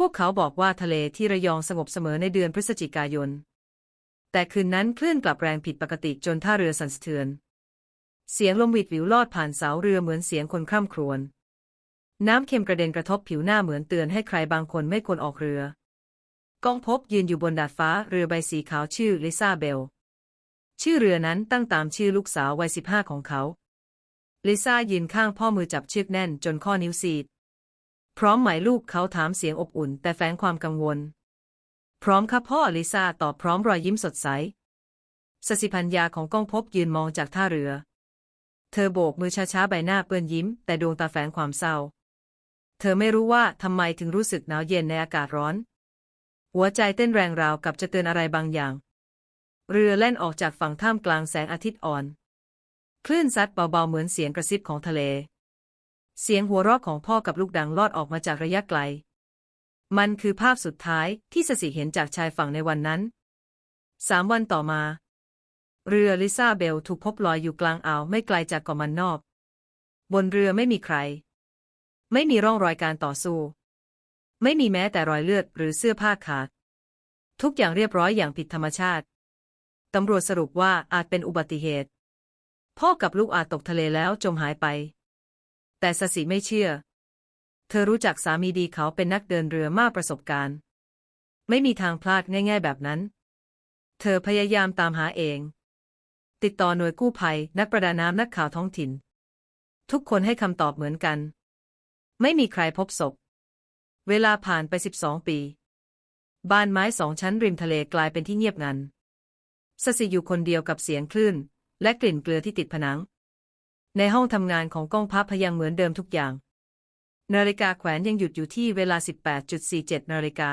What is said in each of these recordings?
พวกเขาบอกว่าทะเลที่ระยองสงบเสมอในเดือนพฤศจิกายน แต่คืนนั้นคลื่นกลับแรงผิดปกติจนท่าเรือสั่นสะเทือน เสียงลมวิดวิวลอดผ่านเสาเรือเหมือนเสียงคนคร่ำครวญ น้ำเค็มกระเด็นกระทบผิวหน้าเหมือนเตือนให้ใครบางคนไม่ควรออกเรือ กองพบยืนอยู่บนดาดฟ้าเรือใบสีขาวชื่อลิซาเบล ชื่อเรือนั้นตั้งตามชื่อลูกสาววัยสิบห้าของเขา ลิซ่ายืนข้างพ่อมือจับเชือกแน่นจนข้อนิ้วซีด พร้อมหมายลูกเขาถามเสียงอบอุ่น แต่แฝงความกังวล พร้อมครับพ่อลิซาตอบพร้อมรอยยิ้มสดใสสสิพัญญาของก้องพบยืนมองจากท่าเรือ เธอโบกมือช้าๆใบหน้าเปื้อนยิ้ม แต่ดวงตาแฝงความเศร้า เธอไม่รู้ว่าทำไมถึงรู้สึกหนาวเย็นในอากาศร้อน หัวใจเต้นแรงราวกับจะเตือนอะไรบางอย่าง เรือแล่นออกจากฝั่งท่ามกลางแสงอาทิตย์อ่อน คลื่นซัดเบาๆเหมือนเสียงกระซิบของทะเล เสียงหัวเราะของพ่อกับลูกดังลอดออกมาจากระยะไกล มันคือภาพสุดท้ายที่สสิเห็นจากชายฝั่งในวันนั้น สามวันต่อมา เรือลิซาเบลถูกพบลอยอยู่กลางอ่าวไม่ไกลจากเกาะมันนอก บนเรือไม่มีใคร ไม่มีร่องรอยการต่อสู้ ไม่มีแม้แต่รอยเลือดหรือเสื้อผ้าขาด ทุกอย่างเรียบร้อยอย่างผิดธรรมชาติ ตำรวจสรุปว่าอาจเป็นอุบัติเหตุ พ่อกับลูกอาจตกทะเลแล้วจมหายไป แต่สสิไม่เชื่อ เธอรู้จักสามีดีเขาเป็นนักเดินเรือมากประสบการณ์ ไม่มีทางพลาดง่ายๆแบบนั้น เธอพยายามตามหาเอง ติดต่อหน่วยกู้ภัย นักประดาน้ำนักข่าวท้องถิ่น ทุกคนให้คำตอบเหมือนกัน ไม่มีใครพบศพ เวลาผ่านไป 12 ปี บ้านไม้สองชั้นริมทะเลกลายเป็นที่เงียบงันสสิอยู่คนเดียวกับเสียงคลื่น และกลิ่นเกลือที่ติดผนัง ในห้องทำงานของกองพับพยังเหมือนเดิมทุกอย่าง นาฬิกาแขวนยังหยุดอยู่ที่เวลา 18.47 นาฬิกา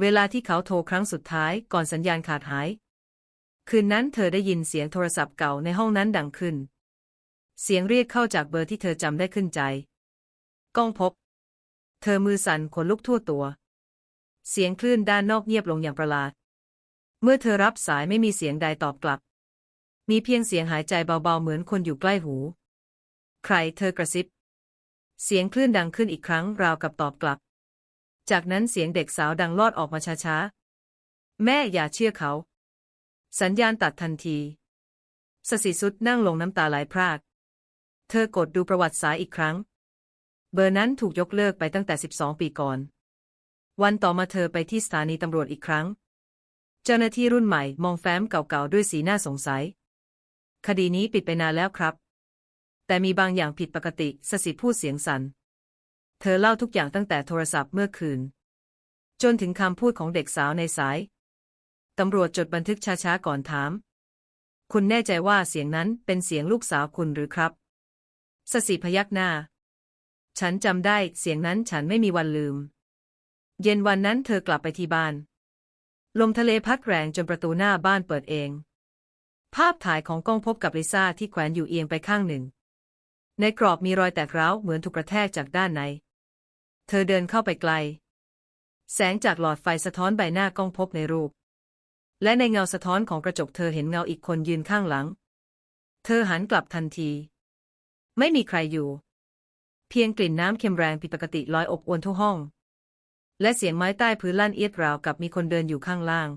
เวลาที่เขาโทรครั้งสุดท้ายก่อนสัญญาณขาดหาย คืนนั้นเธอได้ยินเสียงโทรศัพท์เก่าในห้องนั้นดังขึ้น เสียงเรียกเข้าจากเบอร์ที่เธอจำได้ขึ้นใจ ก้องพบ เธอมือสั่นขนลุกทั่วตัว เสียงคลื่นด้านนอกเงียบลงอย่างประหลาด เมื่อเธอรับสายไม่มีเสียงใดตอบกลับ มีเพียงเสียงหายใจเบาๆเหมือนคนอยู่ใกล้หู ใครเธอกระซิบ เสียงคลื่นดังขึ้นอีกครั้งราวกับตอบกลับ จากนั้นเสียงเด็กสาวดังลอดออกมาช้าๆ แม่อย่าเชื่อเขา สัญญาณตัดทันทีสสิสุดนั่งลงน้ำตาไหลพราก เธอกดดูประวัติสายอีกครั้ง เบอร์นั้นถูกยกเลิกไปตั้งแต่ 12 ปีก่อน วันต่อมาเธอไปที่สถานีตำรวจอีกครั้ง เจ้าหน้าที่รุ่นใหม่มองแฟ้มเก่าๆด้วยสีหน้าสงสัย คดีนี้ปิดไปนานแล้วครับ แต่มีบางอย่างผิดปกติสสิพูดเสียงสัน่นเธอเล่าทุกอย่างตั้งแต่โทรศัพท์เมื่อคืน จนถึงคำพูดของเด็กสาวในสาย ตำรวจจดบันทึกช้าๆก่อนถาม คุณแน่ใจว่าเสียงนั้นเป็นเสียงลูกสาวคุณหรือครับสสิพยักหน้า ฉันจำได้เสียงนั้นฉันไม่มีวันลืม เย็นวันนั้นเธอกลับไปที่บ้าน ลมทะเลพัดแรงจนประตูหน้าบ้านเปิดเอง ภาพถ่ายของกล้องพบกับลิซ่าที่แขวนอยู่เอียงไปข้างหนึ่ง ในกรอบมีรอยแตกร้าวเหมือนถูกกระแทกจากด้านใน เธอเดินเข้าไปไกล แสงจากหลอดไฟสะท้อนใบหน้ากล้องพบในรูป และในเงาสะท้อนของกระจกเธอเห็นเงาอีกคนยืนข้างหลัง เธอหันกลับทันที ไม่มีใครอยู่ เพียงกลิ่นน้ำเค็มแรงผิดปกติลอยอบอวนทั่วห้อง และเสียงไม้ใต้พื้นลั่นเอียดราวกับมีคนเดินอยู่ข้างล่าง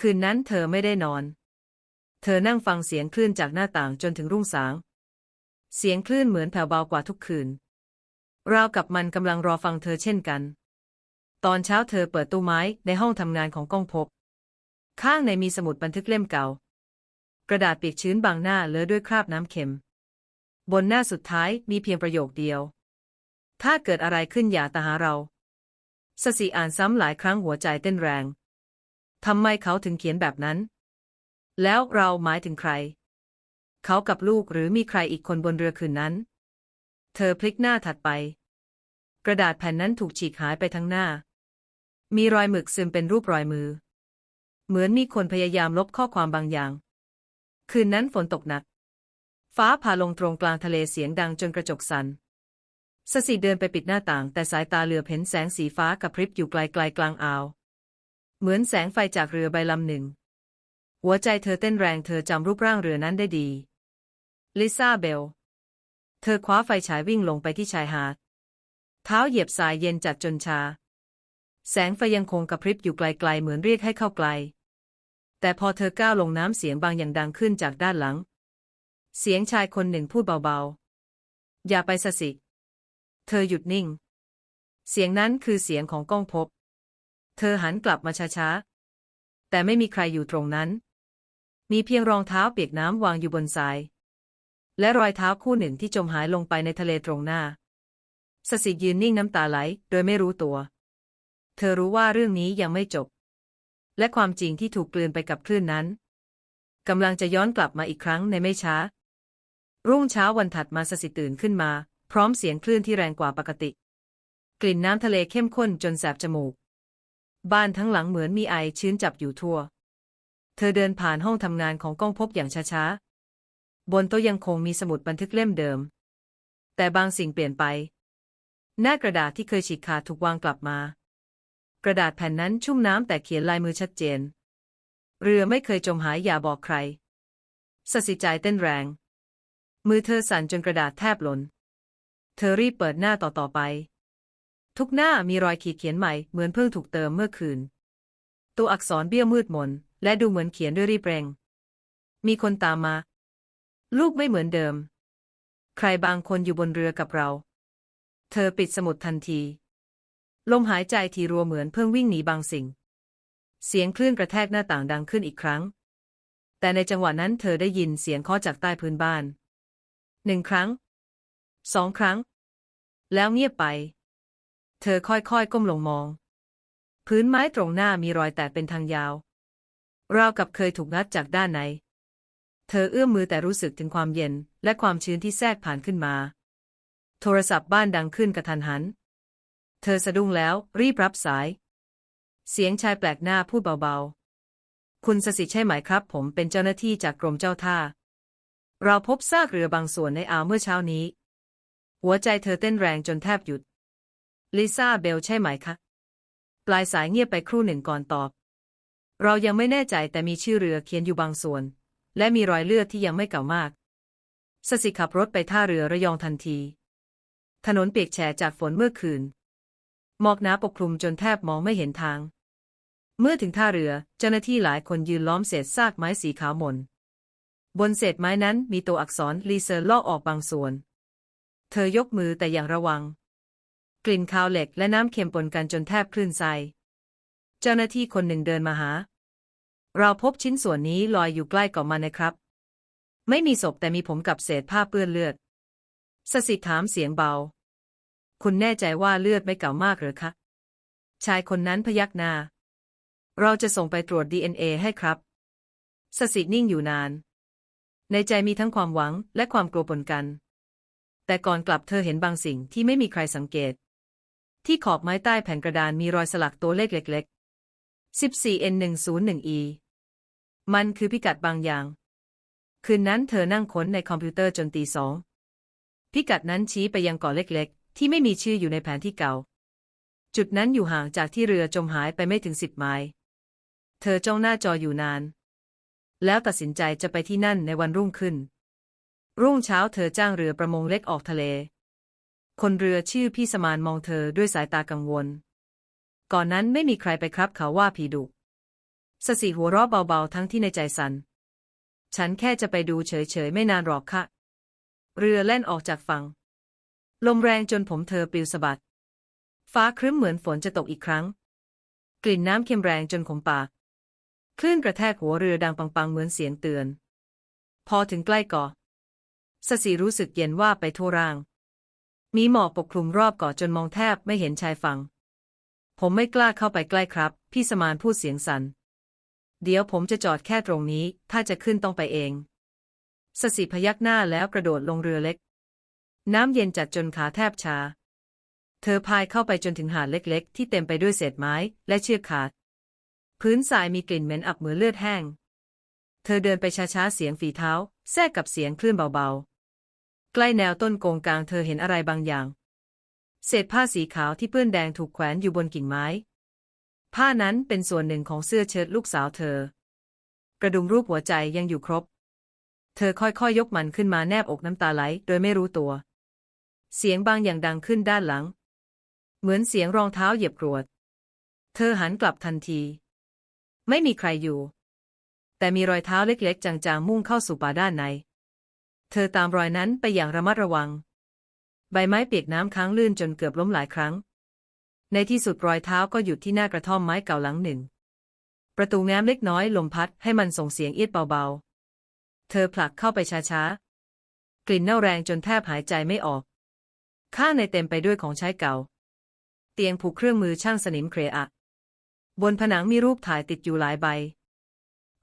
คืนนั้นเธอไม่ได้นอน เธอนั่งฟังเสียงคลื่นจากหน้าต่างจนถึงรุ่งสาง เสียงคลื่นเหมือนแผ่วเบากว่าทุกคืน ราวกับมันกำลังรอฟังเธอเช่นกัน ตอนเช้าเธอเปิดตู้ไม้ในห้องทำงานของก้องพบ ข้างในมีสมุดบันทึกเล่มเก่า กระดาษเปียกชื้นบางหน้าเลอะด้วยคราบน้ำเค็ม บนหน้าสุดท้ายมีเพียงประโยคเดียว ถ้าเกิดอะไรขึ้นอย่าตาหาเราสสิอ่านซ้ำหลายครั้งหัวใจเต้นแรง ทำไมเขาถึงเขียนแบบนั้น แล้วเราหมายถึงใคร เขากับลูกหรือมีใครอีกคนบนเรือคืนนั้น เธอพลิกหน้าถัดไป กระดาษแผ่นนั้นถูกฉีกหายไปทั้งหน้า มีรอยหมึกซึมเป็นรูปรอยมือ เหมือนมีคนพยายามลบข้อความบางอย่าง คืนนั้นฝนตกหนัก ฟ้าผ่าลงตรงกลางทะเลเสียงดังจนกระจกสัน่นสสิเดินไปปิดหน้าต่างแต่สายตาเหลือเห็นแสงสีฟ้ากระพริบอยู่ไกลๆกลางอ่าว เหมือนแสงไฟจากเรือใบลำหนึ่ง หัวใจเธอเต้นแรงเธอจำรูปร่างเรือนั้นได้ดี ลิซาเบล เธอคว้าไฟฉายวิ่งลงไปที่ชายหาด เท้าเหยียบทรายเย็นจัดจนชา แสงไฟยังคงกระพริบอยู่ไกลๆเหมือนเรียกให้เข้าไกล แต่พอเธอก้าวลงน้ำเสียงบางอย่างดังขึ้นจากด้านหลัง เสียงชายคนหนึ่งพูดเบาๆ อย่าไปสสิ เธอหยุดนิ่ง เสียงนั้นคือเสียงของก้องพบ เธอหันกลับมาช้าๆ แต่ไม่มีใครอยู่ตรงนั้น มีเพียงรองเท้าเปียกน้ำวางอยู่บนทราย และรอยเท้าคู่หนึ่งที่จมหายลงไปในทะเลตรงหน้า สสิยืนนิ่งน้ำตาไหล โดยไม่รู้ตัว เธอรู้ว่าเรื่องนี้ยังไม่จบ และความจริงที่ถูกกลืนไปกับคลื่นนั้นกำลังจะย้อนกลับมาอีกครั้งในไม่ช้า รุ่งเช้าวันถัดมาสสิตื่นขึ้นมา พร้อมเสียงคลื่นที่แรงกว่าปกติ กลิ่นน้ำทะเลเข้มข้นจนแสบจมูก บ้านทั้งหลังเหมือนมีไอชื้นจับอยู่ทั่ว เธอเดินผ่านห้องทำงานของก้องพบอย่างช้าๆ บนโต๊ะยังคงมีสมุดบันทึกเล่มเดิม แต่บางสิ่งเปลี่ยนไป หน้ากระดาษที่เคยฉีกขาดถูกวางกลับมา กระดาษแผ่นนั้นชุ่มน้ำแต่เขียนลายมือชัดเจน เรือไม่เคยจมหายอย่าบอกใครสสิใจเต้นแรง มือเธอสั่นจนกระดาษแทบหล่น เธอรีบเปิดหน้าต่อต่อไป ทุกหน้ามีรอยขีดเขียนใหม่เหมือนเพิ่งถูกเติมเมื่อคืน ตัวอักษรเบี้ยวมืดมน และดูเหมือนเขียนด้วยรีบเร่ง มีคนตามมา ลูกไม่เหมือนเดิม ใครบางคนอยู่บนเรือกับเรา เธอปิดสมุดทันที ลมหายใจทีรัวเหมือนเพิ่งวิ่งหนีบางสิ่ง เสียงคลื่นกระแทกหน้าต่างดังขึ้นอีกครั้ง แต่ในจังหวะนั้นเธอได้ยินเสียงเคาะจากใต้พื้นบ้าน หนึ่งครั้ง สองครั้ง แล้วเงียบไป เธอค่อยๆก้มลงมอง พื้นไม้ตรงหน้ามีรอยแตกเป็นทางยาว ราวกับเคยถูกงัดจากด้านใน เธอเอื้อมมือแต่รู้สึกถึงความเย็น และความชื้นที่แทรกผ่านขึ้นมา โทรศัพท์บ้านดังขึ้นกระทันหัน เธอสะดุ้งแล้วรีบรับสาย เสียงชายแปลกหน้าพูดเบาๆ คุณสสิใช่ไหมครับ ผมเป็นเจ้าหน้าที่จากกรมเจ้าท่า เราพบซากเรือบางส่วนในอ่าวเมื่อเช้านี้ หัวใจเธอเต้นแรงจนแทบหยุด ลิซ่าเบลใช่ไหมคะ ปลายสายเงียบไปครู่หนึ่งก่อนตอบ เรายังไม่แน่ใจแต่มีชื่อเรือเขียนอยู่บางส่วน และมีรอยเลือดที่ยังไม่เก่ามาก สสิขับรถไปท่าเรือระยองทันที ถนนเปียกแฉะจากฝนเมื่อคืน หมอกหนาปกคลุมจนแทบมองไม่เห็นทาง เมื่อถึงท่าเรือเจ้าหน้าที่หลายคนยืนล้อมเศษซากไม้สีขาวหม่นบนเศษไม้นั้นมีตัวอักษรลีเซอร์ลอกออกบางส่วน เธอยกมือแต่อย่างระวัง กลิ่นคาวเหล็กและน้ำเค็มปนกันจนแทบคลื่นไส้ เจ้าหน้าที่คนหนึ่งเดินมาหา เราพบชิ้นส่วนนี้ลอยอยู่ใกล้กับมันนะครับ ไม่มีศพแต่มีผมกับเศษผ้าเปื้อนเลือดสสิถามเสียงเบา คุณแน่ใจว่าเลือดไม่เก่ามากหรือคะ ชายคนนั้นพยักหน้า เราจะส่งไปตรวจ DNA ให้ครับสสินิ่งอยู่นาน ในใจมีทั้งความหวังและความกลัวปนกัน แต่ก่อนกลับเธอเห็นบางสิ่งที่ไม่มีใครสังเกต ที่ขอบไม้ใต้แผ่นกระดานมีรอยสลักตัวเลขเล็ก 14N101E มันคือพิกัดบางอย่าง คืนนั้นเธอนั่งค้นในคอมพิวเตอร์จนตีสอง พิกัดนั้นชี้ไปยังเกาะเล็กๆ ที่ไม่มีชื่ออยู่ในแผนที่เก่า จุดนั้นอยู่ห่างจากที่เรือจมหายไปไม่ถึงสิบไมล์เธอจ้องหน้าจออยู่นาน แล้วตัดสินใจจะไปที่นั่นในวันรุ่งขึ้น รุ่งเช้าเธอจ้างเรือประมงเล็กออกทะเล คนเรือชื่อพี่สมานมองเธอด้วยสายตากังวล ก่อนนั้นไม่มีใครไปครับเขาว่าผีดุสสิหัวเราะเบาๆทั้งที่ในใจสัน่นฉันแค่จะไปดูเฉยๆ ไม่นานหรอกค่ะ เรือแล่นออกจากฝั่ง ลมแรงจนผมเธอปลิวสะบัด ฟ้าครึ้มเหมือนฝนจะตกอีกครั้ง กลิ่นน้ำเค็มแรงจนขมปาก คลื่นกระแทกหัวเรือดังปังๆ เหมือนเสียงเตือน พอถึงใกล้เกาะสสิรู้สึกเย็นว่าไปทั่วร่าง มีหมอกปกคลุมรอบเกาะจนมองแทบไม่เห็นชายฝั่ง ผมไม่กล้าเข้าไปใกล้ครับ พี่สมานพูดเสียงสัน่น เดี๋ยวผมจะจอดแค่ตรงนี้ ถ้าจะขึ้นต้องไปเอง สสิพยักหน้าแล้วกระโดดลงเรือเล็ก น้ำเย็นจัดจนขาแทบชา เธอพายเข้าไปจนถึงหาดเล็กๆ ที่เต็มไปด้วยเศษไม้และเชือกขาด พื้นทรายมีกลิ่นเหม็นอับเหมือนเลือดแห้ง เธอเดินไปช้าๆ เสียงฝีเท้า แทรกกับเสียงคลื่นเบาๆ ใกล้แนวต้นโกงกลางเธอเห็นอะไรบางอย่าง เศษผ้าสีขาวที่เปื้อนแดงถูกแขวนอยู่บนกิ่งไม้ ผ้านั้นเป็นส่วนหนึ่งของเสื้อเชิ้ตลูกสาวเธอ กระดุมรูปหัวใจยังอยู่ครบ เธอค่อยๆยยกมันขึ้นมาแนบอกน้ำตาไหลโดยไม่รู้ตัว เสียงบางอย่างดังขึ้นด้านหลัง เหมือนเสียงรองเท้าเหยียบกรวด เธอหันกลับทันที ไม่มีใครอยู่ แต่มีรอยเท้าเล็กๆ จางๆมุ่งเข้าสู่ป่าด้านใน เธอตามรอยนั้นไปอย่างระมัดระวัง ใบไม้เปียกน้ำค้างลื่นจนเกือบล้มหลายครั้ง ในที่สุดรอยเท้าก็หยุดที่หน้ากระท่อมไม้เก่าหลังหนึ่ง ประตูแง้มเล็กน้อยลมพัดให้มันส่งเสียงเอียดเบาๆ เธอผลักเข้าไปช้าๆ กลิ่นเน่าแรงจนแทบหายใจไม่ออก ข้างในเต็มไปด้วยของใช้เก่า เตียงผูกเครื่องมือช่างสนิมเครอะ บนผนังมีรูปถ่ายติดอยู่หลายใบ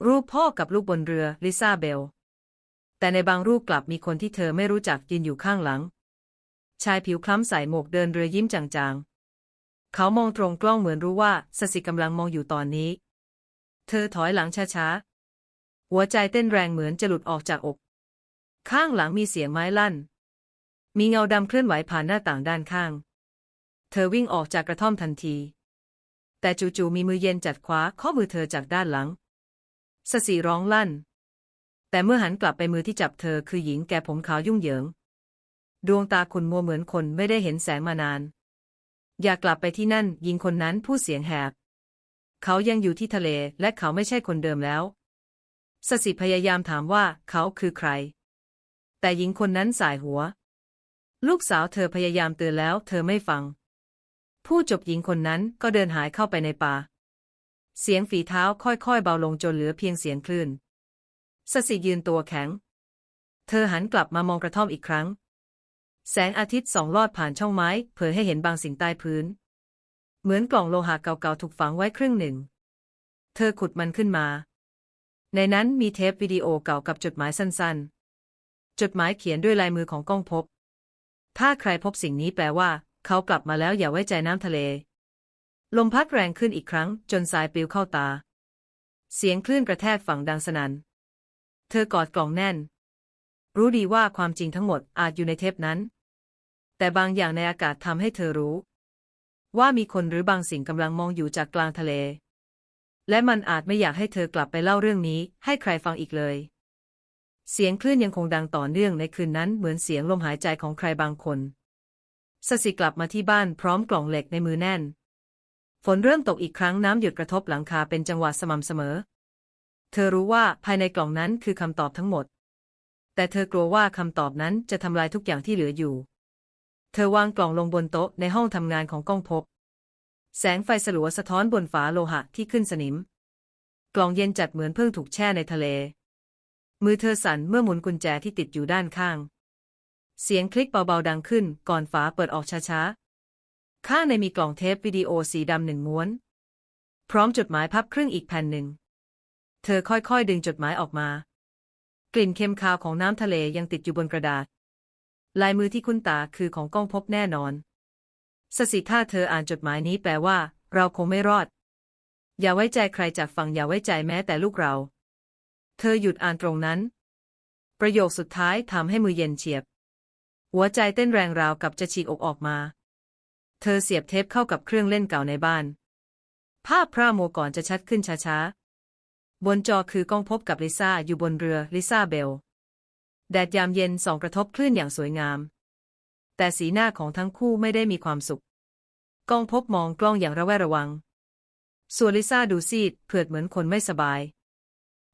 รูปพ่อกับลูกบนเรือลิซาเบล แต่ในบางรูปกลับมีคนที่เธอไม่รู้จักยืนอยู่ข้างหลัง ชายผิวคล้ำใส่หมวกเดินเรือยิ้มจางๆ เขามองตรงกล้องเหมือนรู้ว่าสสิกำลังมองอยู่ตอนนี้ เธอถอยหลังช้าๆ หัวใจเต้นแรงเหมือนจะหลุดออกจากอก ข้างหลังมีเสียงไม้ลั่น มีเงาดำเคลื่อนไหวผ่านหน้าต่างด้านข้าง เธอวิ่งออกจากกระท่อมทันที แต่จู่ๆมีมือเย็นจัดคว้าข้อมือเธอจากด้านหลังสสีร้องลั่น แต่เมื่อหันกลับไปมือที่จับเธอคือหญิงแก่ผมขาวยุ่งเหยิง ดวงตาคุณมัวเหมือนคนไม่ได้เห็นแสงมานาน อยากกลับไปที่นั่นหญิงคนนั้นพูดเสียงแหบ เขายังอยู่ที่ทะเลและเขาไม่ใช่คนเดิมแล้ว สสิพยายามถามว่าเขาคือใคร แต่หญิงคนนั้นสายหัว ลูกสาวเธอพยายามเตือนแล้วเธอไม่ฟัง ผู้จบหญิงคนนั้นก็เดินหายเข้าไปในป่า เสียงฝีเท้าค่อยๆเบาลงจนเหลือเพียงเสียงคลื่นสสิยืนตัวแข็ง เธอหันกลับมามองกระท่อมอีกครั้ง แสงอาทิตย์ส่องลอดผ่านช่องไม้ เผยให้เห็นบางสิ่งใต้พื้น เหมือนกล่องโลหะเก่าๆถูกฝังไว้ครึ่งหนึ่ง เธอขุดมันขึ้นมา ในนั้นมีเทปวิดีโอเก่ากับจดหมายสั้นๆ จดหมายเขียนด้วยลายมือของก้องพบ ถ้าใครพบสิ่งนี้แปลว่า เขากลับมาแล้วอย่าไว้ใจน้ำทะเล ลมพัดแรงขึ้นอีกครั้ง จนสายปลิวเข้าตา เสียงคลื่นกระแทกฝั่งดังสนัน่น เธอกอดกล่องแน่น รู้ดีว่าความจริงทั้งหมดอาจอยู่ในเทปนั้น แต่บางอย่างในอากาศทำให้เธอรู้ ว่ามีคนหรือบางสิ่งกำลังมองอยู่จากกลางทะเล และมันอาจไม่อยากให้เธอกลับไปเล่าเรื่องนี้ให้ใครฟังอีกเลย เสียงคลื่นยังคงดังต่อเนื่องในคืนนั้นเหมือนเสียงลมหายใจของใครบางคนสสิกลับมาที่บ้านพร้อมกล่องเหล็กในมือแน่น ฝนเริ่มตกอีกครั้งน้ำหยดกระทบหลังคาเป็นจังหวะสม่ำเสมอ เธอรู้ว่าภายในกล่องนั้นคือคำตอบทั้งหมด แต่เธอกลัวว่าคำตอบนั้นจะทำลายทุกอย่างที่เหลืออยู่ เธอวางกล่องลงบนโต๊ะในห้องทำงานของก้องพบ แสงไฟสลัวสะท้อนบนฝาโลหะที่ขึ้นสนิม กล่องเย็นจัดเหมือนเพิ่งถูกแช่ในทะเล มือเธอสั่นเมื่อหมุนกุญแจที่ติดอยู่ด้านข้าง เสียงคลิกเบาๆดังขึ้นก่อนฝาเปิดออกช้าๆ ข้างในมีกล่องเทปวิดีโอสีดำหนึ่งม้วน พร้อมจดหมายพับครึ่งอีกแผ่นหนึ่ง เธอค่อยๆดึงจดหมายออกมา กลิ่นเค็มคาวของน้ำทะเลยังติดอยู่บนกระดาษ ลายมือที่คุ้นตาคือของก้องพบแน่นอนสสิถ้าเธออ่านจดหมายนี้แปลว่า เราคงไม่รอด อย่าไว้ใจใครจากฝั่งอย่าไว้ใจแม้แต่ลูกเรา เธอหยุดอ่านตรงนั้น ประโยคสุดท้ายทำให้มือเย็นเฉียบ หัวใจเต้นแรงราวกับจะฉีกอกออกมา เธอเสียบเทปเข้ากับเครื่องเล่นเก่าในบ้าน ภาพพระโมก่อนจะชัดขึ้นช้าๆ บนจอคือก้องพบกับลิซ่าอยู่บนเรือลิซ่าเบล แดดยามเย็นส่องกระทบคลื่นอย่างสวยงาม แต่สีหน้าของทั้งคู่ไม่ได้มีความสุขก้องพบมองกล้องอย่างระแวดระวัง ส่วนลิซ่าดูซีดเผือดเหมือนคนไม่สบาย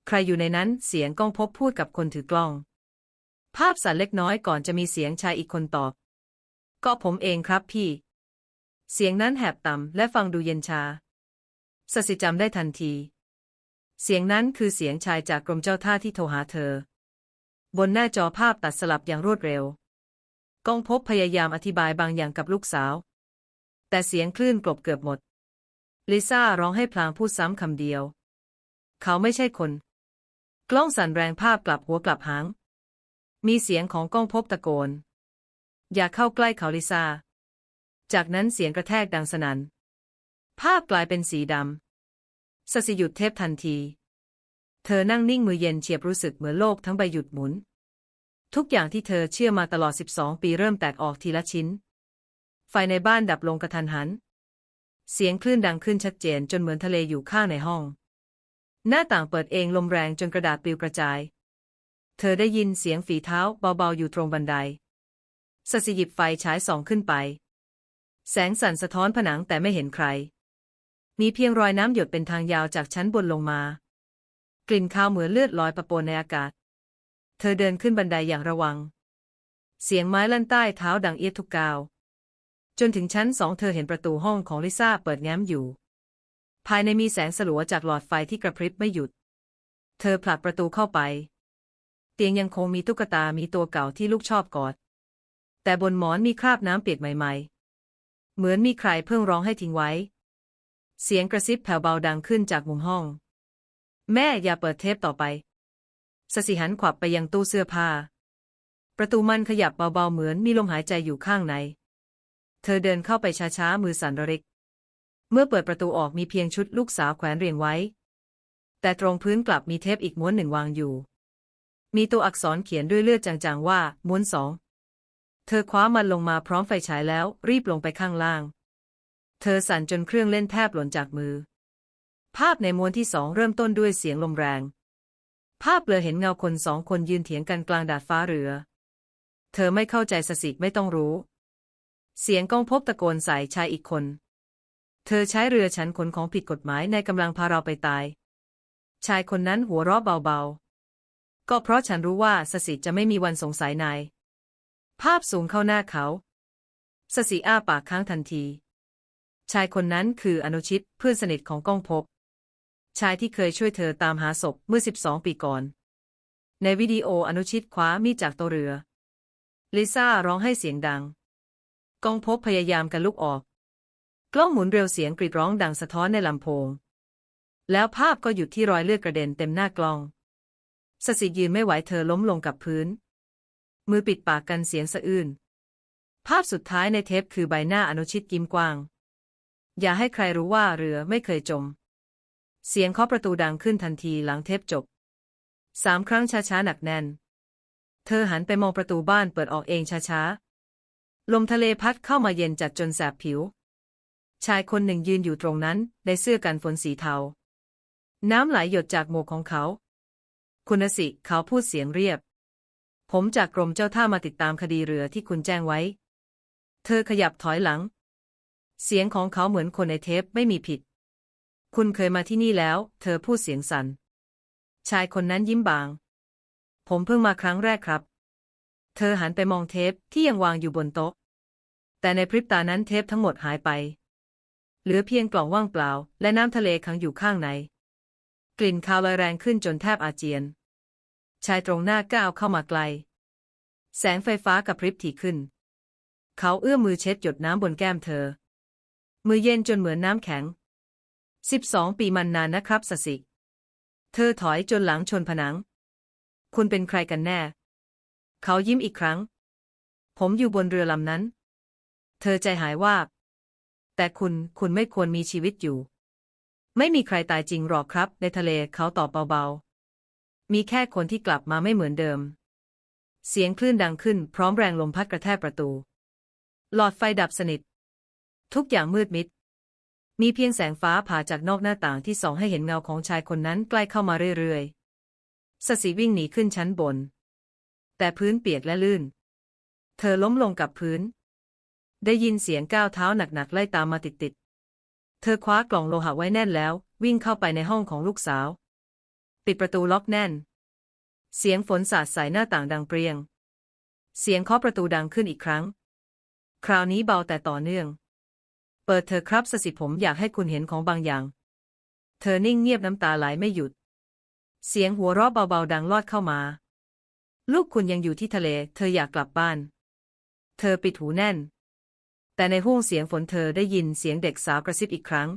ใครอยู่ในนั้นเสียงก้องพบพูดกับคนถือกล้อง ภาพสั่นเล็กน้อยก่อนจะมีเสียงชายอีกคนตอบ ก็ผมเองครับพี่ เสียงนั้นแหบต่ำและฟังดูเย็นชาสสิจำได้ทันที เสียงนั้นคือเสียงชายจากกรมเจ้าท่าที่โทรหาเธอ บนหน้าจอภาพตัดสลับอย่างรวดเร็วก้องพบพยายามอธิบายบางอย่างกับลูกสาว แต่เสียงคลื่นกลบเกือบหมด ลิซ่าร้องให้พลางพูดซ้ำคำเดียว เขาไม่ใช่คน กล้องสั่นแรงภาพกลับหัวกลับหาง มีเสียงของกล้องพบตะโกน อย่าเข้าใกล้เขาลิซ่า จากนั้นเสียงกระแทกดังสนัน่นภาพกลายเป็นสีดำ สสิหยุดเทปทันที เธอนั่งนิ่งมือเย็นเฉียบรู้สึกเหมือนโลกทั้งใบหยุดหมุน ทุกอย่างที่เธอเชื่อมาตลอด 12 ปีเริ่มแตกออกทีละชิ้น ไฟในบ้านดับลงกระทันหัน เสียงคลื่นดังขึ้นชัดเจนจนเหมือนทะเลอยู่ข้างในห้อง หน้าต่างเปิดเองลมแรงจนกระดาษปลิวกระจาย เธอได้ยินเสียงฝีเท้าเบาๆอยู่ตรงบันไดสสิหยิบไฟฉายส่องขึ้นไป แสงสั่นสะท้อนผนังแต่ไม่เห็นใคร มีเพียงรอยน้ำหยดเป็นทางยาวจากชั้นบนลงมา กลิ่นคาวเหมือนเลือดลอยประปนในอากาศ เธอเดินขึ้นบันไดอย่างระวัง เสียงไม้ลั่นใต้เท้าดังเอียดทุกกาว จนถึงชั้นสองเธอเห็นประตูห้องของลิซ่าเปิดแง้มอยู่ ภายในมีแสงสลัวจากหลอดไฟที่กระพริบไม่หยุด เธอผลักประตูเข้าไป เตียงยังคงมีตุ๊กตามีตัวเก่าที่ลูกชอบกอด แต่บนหมอนมีคราบน้ำเปียกใหม่ ๆ เหมือนมีใครเพิ่งร้องให้ทิ้งไว้ เสียงกระซิบแผ่วเบาดังขึ้นจากมุมห้อง แม่อย่าเปิดเทปต่อไป สสิหันขวับไปยังตู้เสื้อผ้า ประตูมันขยับเบาๆเหมือนมีลมหายใจอยู่ข้างใน เธอเดินเข้าไปช้าๆ มือสั่นระริก เมื่อเปิดประตูออกมีเพียงชุดลูกสาวแขวนเรียงไว้ แต่ตรงพื้นกลับมีเทปอีกม้วนหนึ่งวางอยู่ มีตัวอักษรเขียนด้วยเลือดจางๆว่า ม้วนสอง เธอคว้ามันลงมาพร้อมไฟฉายแล้วรีบลงไปข้างล่าง เธอสั่นจนเครื่องเล่นแทบหล่นจากมือ ภาพในม้วนที่สองเริ่มต้นด้วยเสียงลมแรง ภาพเบลอเห็นเงาคนสองคนยืนเถียงกันกลางดาดฟ้าเรือ เธอไม่เข้าใจสสิไม่ต้องรู้ เสียงก้องพบตะโกนใส่ชายอีกคน เธอใช้เรือฉันขนของผิดกฎหมายในกำลังพาเราไปตาย ชายคนนั้นหัวเราะเบาๆ ก็เพราะฉันรู้ว่าสสิจะไม่มีวันสงสัยนาย ภาพสูงเข้าหน้าเขาสสิอ้าปากค้างทันที ชายคนนั้นคืออนุชิตเพื่อนสนิทของก้องพบชายที่เคยช่วยเธอตามหาศพเมื่อ 12 ปีก่อน ในวิดีโออนุชิตคว้ามีดจากตัวเรือ ลิซ่าร้องให้เสียงดังก้องพบพยายามกันลุกออก กล้องหมุนเร็วเสียงกรีดร้องดังสะท้อนในลำโพง แล้วภาพก็หยุดที่รอยเลือดกระเด็นเต็มหน้ากล้อง สสิยืนไม่ไหวเธอล้มลงกับพื้น มือปิดปากกันเสียงสะอื้น ภาพสุดท้ายในเทปคือใบหน้าอนุชิตยิ้มกว้าง อย่าให้ใครรู้ว่าเรือไม่เคยจม เสียงเคาะประตูดังขึ้นทันทีหลังเทปจบสามครั้งช้าๆหนักแน่น เธอหันไปมองประตูบ้านเปิดออกเองช้าๆ ลมทะเลพัดเข้ามาเย็นจัดจนแสบผิว ชายคนหนึ่งยืนอยู่ตรงนั้นในเสื้อกันฝนสีเทา น้ำไหลหยดจากหมวกของเขา คุณสิเขาพูดเสียงเรียบ ผมจากกรมเจ้าท่ามาติดตามคดีเรือที่คุณแจ้งไว้ เธอขยับถอยหลัง เสียงของเขาเหมือนคนในเทปไม่มีผิด คุณเคยมาที่นี่แล้ว เธอพูดเสียงสัน่น ชายคนนั้นยิ้มบาง ผมเพิ่งมาครั้งแรกครับ เธอหันไปมองเทปที่ยังวางอยู่บนโต๊ะ แต่ในพริบตานั้นเทปทั้งหมดหายไป เหลือเพียงกล่องว่างเปล่า และน้ำทะเลขังอยู่ข้างใน กลิ่นคาวลอยแรงขึ้นจนแทบอาเจียน ชายตรงหน้าก้าวเข้ามาไกล แสงไฟฟ้ากระพริบถี่ขึ้น เขาเอื้อมมือเช็ดหยดน้ำบนแก้มเธอ มือเย็นจนเหมือนน้ำแข็งสิบสองปีมันนานนะครับสสิ เธอถอยจนหลังชนผนัง คุณเป็นใครกันแน่ เขายิ้มอีกครั้ง ผมอยู่บนเรือลำนั้น เธอใจหายว่าบแต่คุณคุณไม่ควรมีชีวิตอยู่ ไม่มีใครตายจริงหรอกครับ ในทะเลเขาตอบเบาๆ มีแค่คนที่กลับมาไม่เหมือนเดิม เสียงคลื่นดังขึ้นพร้อมแรงลมพัดกระแทกประตู หลอดไฟดับสนิท ทุกอย่างมืดมิด มีเพียงแสงฟ้าผ่าจากนอกหน้าต่างที่ส่องให้เห็นเงาของชายคนนั้นใกล้เข้ามาเรื่อยๆสสีวิ่งหนีขึ้นชั้นบน แต่พื้นเปียกและลื่น เธอล้มลงกับพื้น ได้ยินเสียงก้าวเท้าหนักๆไล่ตามมาติดๆ เธอคว้ากล่องโลหะไว้แน่นแล้ว วิ่งเข้าไปในห้องของลูกสาว ปิดประตูล็อกแน่น เสียงฝนสาดใส่หน้าต่างดังเปรียง เสียงเคาะประตูดังขึ้นอีกครั้ง คราวนี้เบาแต่ต่อเนื่อง เปิดเธอครับสสิผมอยากให้คุณเห็นของบางอย่าง เธอนิ่งเงียบน้ำตาไหลไม่หยุด เสียงหัวเราะเบาๆดังลอดเข้ามา ลูกคุณยังอยู่ที่ทะเล เธออยากกลับบ้าน เธอปิดหูแน่น แต่ในห้วงเสียงฝนเธอได้ยินเสียงเด็กสาวกระซิบอีกครั้ง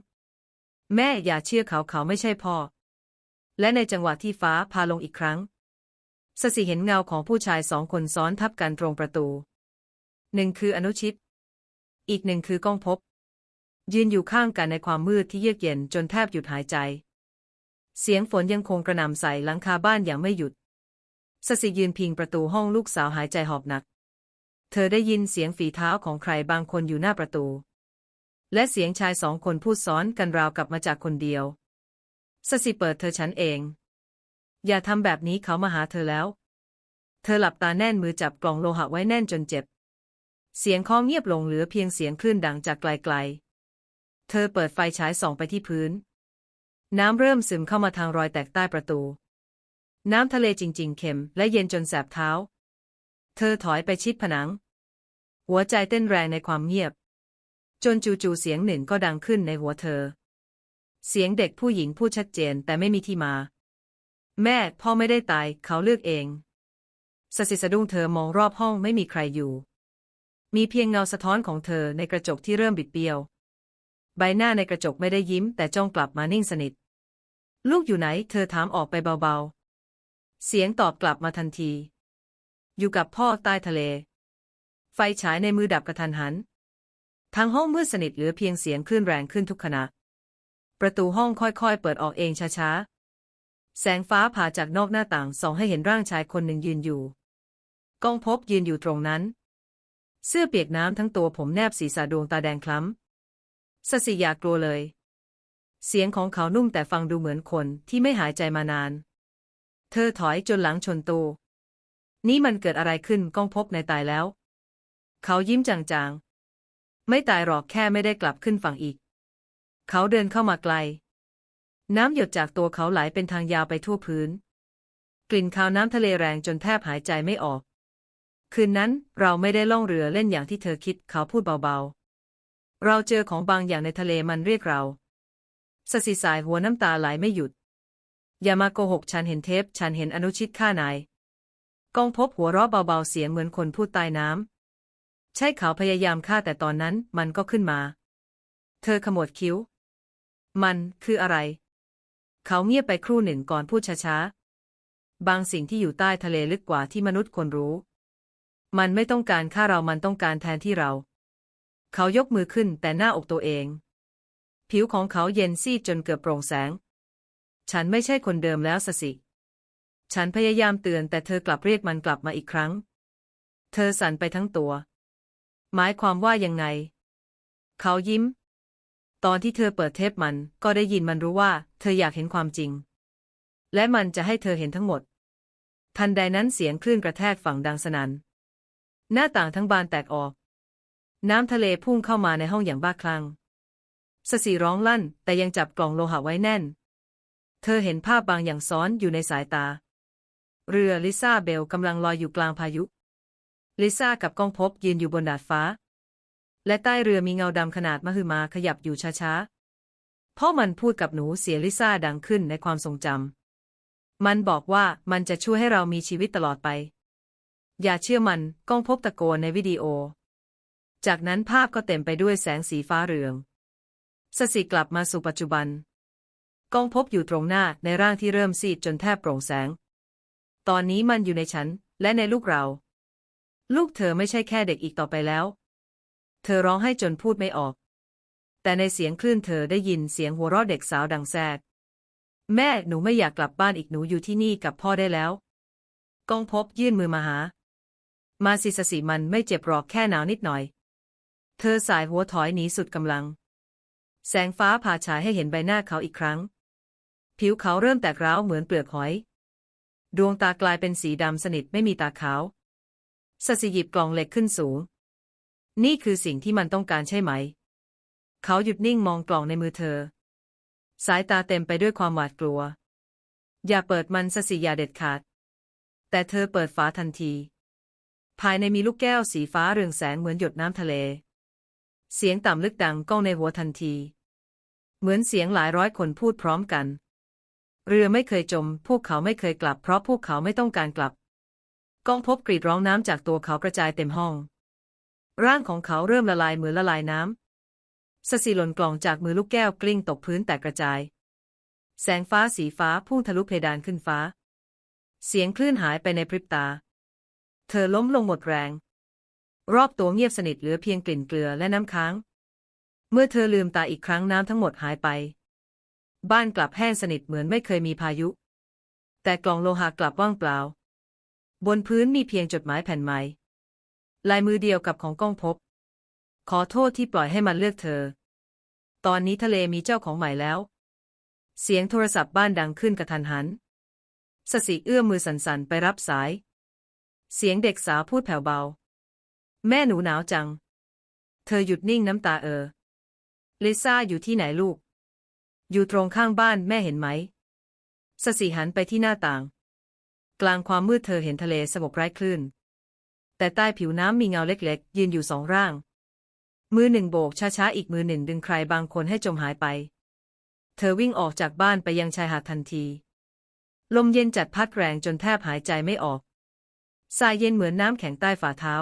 แม่อย่าเชื่อเขาเขาไม่ใช่พ่อ และในจังหวะที่ฟ้าพาลงอีกครั้งสสิเห็นเงาของผู้ชายสองคนซ้อนทับกันตรงประตู หนึ่งคืออนุชิต อีกหนึ่งคือก้องพบ ยืนอยู่ข้างกันในความมืดที่เยือกเย็นจนแทบหยุดหายใจ เสียงฝนยังคงกระหน่ำใส่หลังคาบ้านอย่างไม่หยุดสสิยืนพิงประตูห้องลูกสาวหายใจหอบหนัก เธอได้ยินเสียงฝีเท้าของใครบางคนอยู่หน้าประตู และเสียงชายสองคนพูดซ้อนกันราวกับมาจากคนเดียวสสิเปิดเธอฉันเอง อย่าทำแบบนี้เขามาหาเธอแล้ว เธอหลับตาแน่นมือจับกล่องโลหะไว้แน่นจนเจ็บ เสียงคอเงียบลงเหลือเพียงเสียงคลื่นดังจากไกลๆ เธอเปิดไฟฉายส่องไปที่พื้น น้ำเริ่มซึมเข้ามาทางรอยแตกใต้ประตู น้ำทะเลจริง ๆ เค็ม และเย็นจนแสบเท้า เธอถอยไปชิดผนัง หัวใจเต้นแรงในความเงียบ จนจู่ๆเสียงหนึ่งก็ดังขึ้นในหัวเธอ เสียงเด็กผู้หญิงพูดชัดเจนแต่ไม่มีที่มา แม่พ่อไม่ได้ตายเขาเลือกเองสสิสะดุ้งเธอมองรอบห้องไม่มีใครอยู่ มีเพียงเงาสะท้อนของเธอในกระจกที่เริ่มบิดเบี้ยว ใบหน้าในกระจกไม่ได้ยิ้ม แต่จ้องกลับมานิ่งสนิท ลูกอยู่ไหน เธอถามออกไปเบาๆ เสียงตอบกลับมาทันที อยู่กับพ่อใต้ทะเล ไฟฉายในมือดับกระทันหัน ทางห้องมืดสนิทเหลือเพียงเสียงคลื่นแรงขึ้นทุกขณะ ประตูห้องค่อยๆ เปิดออกเองช้าๆ แสงฟ้าผ่าจากนอกหน้าต่างส่องให้เห็นร่างชายคนหนึ่งยืนอยู่ กองพบยืนอยู่ตรงนั้น เสื้อเปียกน้ำทั้งตัวผมแนบศีรษะดวงตาแดงคล้ำ สสิอยากกลัวเลย เสียงของเขานุ่มแต่ฟังดูเหมือนคนที่ไม่หายใจมานาน เธอถอยจนหลังชนตูนี่มันเกิดอะไรขึ้นก้องพบในตายแล้ว เขายิ้มจางๆ ไม่ตายหรอกแค่ไม่ได้กลับขึ้นฝั่งอีก เขาเดินเข้ามาไกล น้ำหยดจากตัวเขาไหลเป็นทางยาวไปทั่วพื้น กลิ่นคาวน้ำทะเลแรงจนแทบหายใจไม่ออก คืนนั้นเราไม่ได้ล่องเรือเล่นอย่างที่เธอคิดเขาพูดเบาๆ เราเจอของบางอย่างในทะเลมันเรียกเราสสิสายหัวน้ำตาไหลไม่หยุด อย่ามาโกหกฉันเห็นเทป ฉันเห็นอนุชิตฆ่านาย กองพบหัวเราะเบาๆเสียงเหมือนคนพูดใต้น้ำ ใช่เขาพยายามฆ่าแต่ตอนนั้นมันก็ขึ้นมา เธอขมวดคิ้ว มันคืออะไร เขาเงียบไปครู่หนึ่งก่อนพูดช้าๆ บางสิ่งที่อยู่ใต้ทะเลลึกกว่าที่มนุษย์ควรรู้ มันไม่ต้องการฆ่าเรามันต้องการแทนที่เรา เขายกมือขึ้นแต่หน้าอกตัวเอง ผิวของเขาเย็นซีดจนเกือบโปร่งแสง ฉันไม่ใช่คนเดิมแล้วสสิ ฉันพยายามเตือนแต่เธอกลับเรียกมันกลับมาอีกครั้ง เธอสั่นไปทั้งตัว หมายความว่ายังไง เขายิ้ม ตอนที่เธอเปิดเทปมันก็ได้ยินมันรู้ว่า เธออยากเห็นความจริง และมันจะให้เธอเห็นทั้งหมด ทันใดนั้นเสียงคลื่นกระแทกฝั่งดังสนัน่นหน้าต่างทั้งบานแตกออก น้ำทะเลพุ่งเข้ามาในห้องอย่างบ้าคลั่งสสีร้องลั่น แต่ยังจับกล่องโลหะไว้แน่น เธอเห็นภาพบางอย่างซ้อนอยู่ในสายตา เรือลิซ่าเบลกำลังลอยอยู่กลางพายุ ลิซ่ากับก้องพบยืนอยู่บนดาดฟ้า และใต้เรือมีเงาดำขนาดมหึมาขยับอยู่ช้าๆพ่อมันพูดกับหนูเสียลิซ่าดังขึ้นในความทรงจำ มันบอกว่ามันจะช่วยให้เรามีชีวิตตลอดไป อย่าเชื่อมันก้องพบตะโกนในวิดีโอ จากนั้นภาพก็เต็มไปด้วยแสงสีฟ้าเรือง สสิกลับมาสู่ปัจจุบัน กองพบอยู่ตรงหน้าในร่างที่เริ่มซีดจนแทบโปร่งแสง ตอนนี้มันอยู่ในฉันและในลูกเรา ลูกเธอไม่ใช่แค่เด็กอีกต่อไปแล้ว เธอร้องให้จนพูดไม่ออก แต่ในเสียงคลื่นเธอได้ยินเสียงหัวเราะเด็กสาวดังแซดแม่หนูไม่อยากกลับบ้านอีกหนูอยู่ที่นี่กับพ่อได้แล้ว กองพบยื่นมือมาหา มาสิสสิมันไม่เจ็บหรอกแค่หนาวนิดหน่อย เธอสายหัวถอยหนีสุดกำลัง แสงฟ้าผ่าฉายให้เห็นใบหน้าเขาอีกครั้ง ผิวเขาเริ่มแตกร้าวเหมือนเปลือกหอย ดวงตากลายเป็นสีดำสนิทไม่มีตาขาวสสิหยิบกล่องเหล็กขึ้นสูง นี่คือสิ่งที่มันต้องการใช่ไหม เขาหยุดนิ่งมองกล่องในมือเธอ สายตาเต็มไปด้วยความหวาดกลัว อย่าเปิดมันสสิอย่าเด็ดขาด แต่เธอเปิดฝาทันที ภายในมีลูกแก้วสีฟ้าเรืองแสงเหมือนหยดน้ำทะเล เสียงต่ำลึกดังก้องในหัวทันที เหมือนเสียงหลายร้อยคนพูดพร้อมกัน เรือไม่เคยจม พวกเขาไม่เคยกลับ เพราะพวกเขาไม่ต้องการกลับก้องพบกรีดร้องน้ำจากตัวเขากระจายเต็มห้อง ร่างของเขาเริ่มละลายเหมือนละลายน้ำสสีหล่นกล่องจากมือลูกแก้วกลิ้งตกพื้นแตกกระจาย แสงฟ้าสีฟ้าพุ่งทะลุเพดานขึ้นฟ้า เสียงคลื่นหายไปในพริบตา เธอล้มลงหมดแรง รอบตัวเงียบสนิทเหลือเพียงกลิ่นเกลือและน้ำค้าง เมื่อเธอลืมตาอีกครั้งน้ำทั้งหมดหายไป บ้านกลับแห้งสนิทเหมือนไม่เคยมีพายุ แต่กล่องโลหะกลับว่างเปล่า บนพื้นมีเพียงจดหมายแผ่นใหม่ลายมือเดียวกับของก้องพบ ขอโทษที่ปล่อยให้มันเลือกเธอ ตอนนี้ทะเลมีเจ้าของใหม่แล้ว เสียงโทรศัพท์บ้านดังขึ้นกระทันหันสสิเอื้อมมือสั่นๆไปรับสาย เสียงเด็กสาวพูดแผ่วเบา แม่หนูหนาวจัง เธอหยุดนิ่งน้ำตาเออ ลิซ่าอยู่ที่ไหนลูก อยู่ตรงข้างบ้านแม่เห็นไหมสสีหันไปที่หน้าต่าง กลางความมืดเธอเห็นทะเลสงบไร้คลื่น แต่ใต้ผิวน้ำมีเงาเล็กๆ ยืนอยู่สองร่าง มือหนึ่งโบกช้าๆ อีกมือหนึ่งดึงใครบางคนให้จมหายไป เธอวิ่งออกจากบ้านไปยังชายหาดทันที ลมเย็นจัดพัดแรงจนแทบหายใจไม่ออก ทรายเย็นเหมือนน้ำแข็งใต้ฝ่าเท้า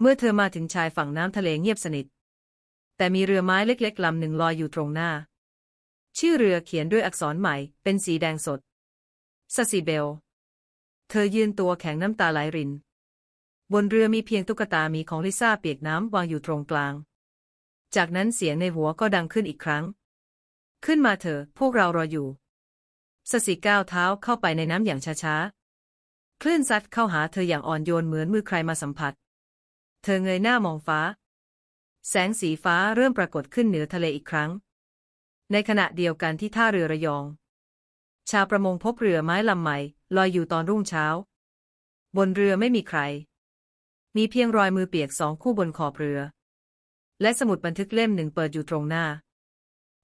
เมื่อเธอมาถึงชายฝั่งน้ำทะเลเงียบสนิท แต่มีเรือไม้เล็กๆลำหนึ่งลอยอยู่ตรงหน้า ชื่อเรือเขียนด้วยอักษรใหม่ เป็นสีแดงสดซาซิเบล เธอยืนตัวแข็งน้ำตาไหลริน บนเรือมีเพียงตุ๊กตาหมีของลิซ่าเปียกน้ำวางอยู่ตรงกลาง จากนั้นเสียงในหัวก็ดังขึ้นอีกครั้ง ขึ้นมาเถอะพวกเรารออยู่สสิก้าวเท้าเข้าไปในน้ำอย่างช้าๆ คลื่นซัดเข้าหาเธออย่างอ่อนโยนเหมือนมือใครมาสัมผัส เธอเงยหน้ามองฟ้า แสงสีฟ้าเริ่มปรากฏขึ้นเหนือทะเลอีกครั้ง ในขณะเดียวกันที่ท่าเรือระยอง ชาวประมงพบเรือไม้ลำใหม่ลอยอยู่ตอนรุ่งเช้า บนเรือไม่มีใคร มีเพียงรอยมือเปียกสองคู่บนขอบเรือ และสมุดบันทึกเล่มหนึ่งเปิดอยู่ตรงหน้า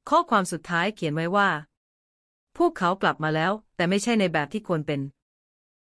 ข้อความสุดท้ายเขียนไว้ว่า พวกเขากลับมาแล้ว แต่ไม่ใช่ในแบบที่ควรเป็น